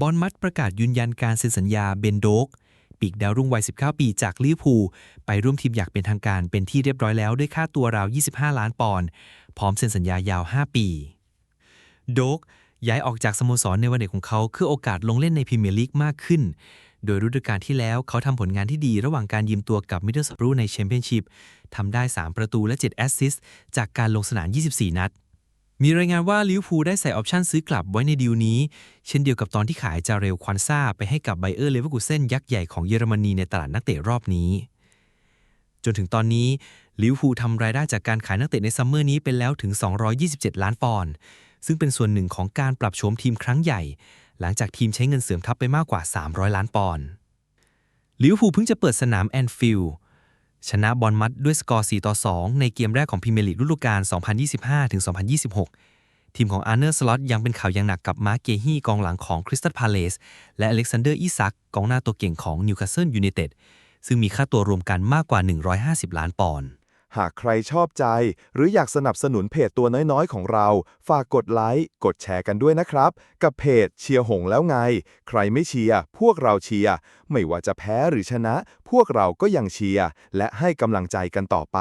บอลมัดประกาศยืนยันการเซ็นสัญญาเบนโดก ปีกดาวรุ่งวัย 19 ปีจากลิเวอร์พูลไปร่วมทีมอย่างเป็นทางการเป็นที่เรียบร้อยแล้วด้วยค่าตัวราว 25 ล้านปอนด์พร้อมเซ็นสัญญายาว 5 ปี โดกย้ายออกจากสโมสรในวันเด็กของเขาเพื่อโอกาสลงเล่นในพรีเมียร์ลีกมากขึ้น โดยฤดูกาลที่แล้วเขาทำผลงานที่ดีระหว่างการยืมตัวกับมิดเดิลสบรูในแชมเปี้ยนชิพทำได้ 3 ประตูและ 7 แอสซิสต์จากการลงสนาม 24 นัด มีรายงานว่าลิวพูได้ใส่ออปชันซื้อกลับไว้ในดีลนี้ เช่นเดียวกับตอนที่ขายจาเรลควันซาไปให้กับไบเออร์เลเวอร์กูเซนยักษ์ใหญ่ของเยอรมนีในตลาดนักเตะรอบนี้ จนถึงตอนนี้ลิวพูทำรายได้จากการขายนักเตะในซัมเมอร์นี้เป็นแล้วถึง 227 ล้านปอนด์ซึ่งเป็นส่วนหนึ่งของการปรับโฉมทีมครั้งใหญ่ หลังจากทีมใช้เงินเสริมทัพไปมากกว่า 300 ล้านปอนด์ลิวพูเพิ่งจะเปิดสนามแอนฟิลด์ ชนะบอลมัดด้วยสกอร์ 4 ต่อ 2 ในเกมแรกของพรีเมียร์ลีกฤดูกาล 2025-2026 ทีมของอาร์เนอร์สล็อตยังเป็นข่าวอย่างหนักกับมาร์เกฮีกองหลังของคริสตัลพาเลสและอเล็กซานเดอร์อิซักกองหน้าตัวเก่งของนิวคาสเซิลยูไนเต็ดซึ่งมีค่าตัวรวมกันมากกว่า 150 ล้านปอนด์ หากใครชอบใจ หรืออยากสนับสนุนเพจตัวน้อยๆ ของเรา ฝากกดไลค์ กดแชร์กันด้วยนะครับ กับเพจเชียร์หงแล้วไง ใครไม่เชียร์พวกเราเชียร์ไม่ว่าจะแพ้หรือชนะ พวกเราก็ยังเชียร์และให้กำลังใจกันต่อไป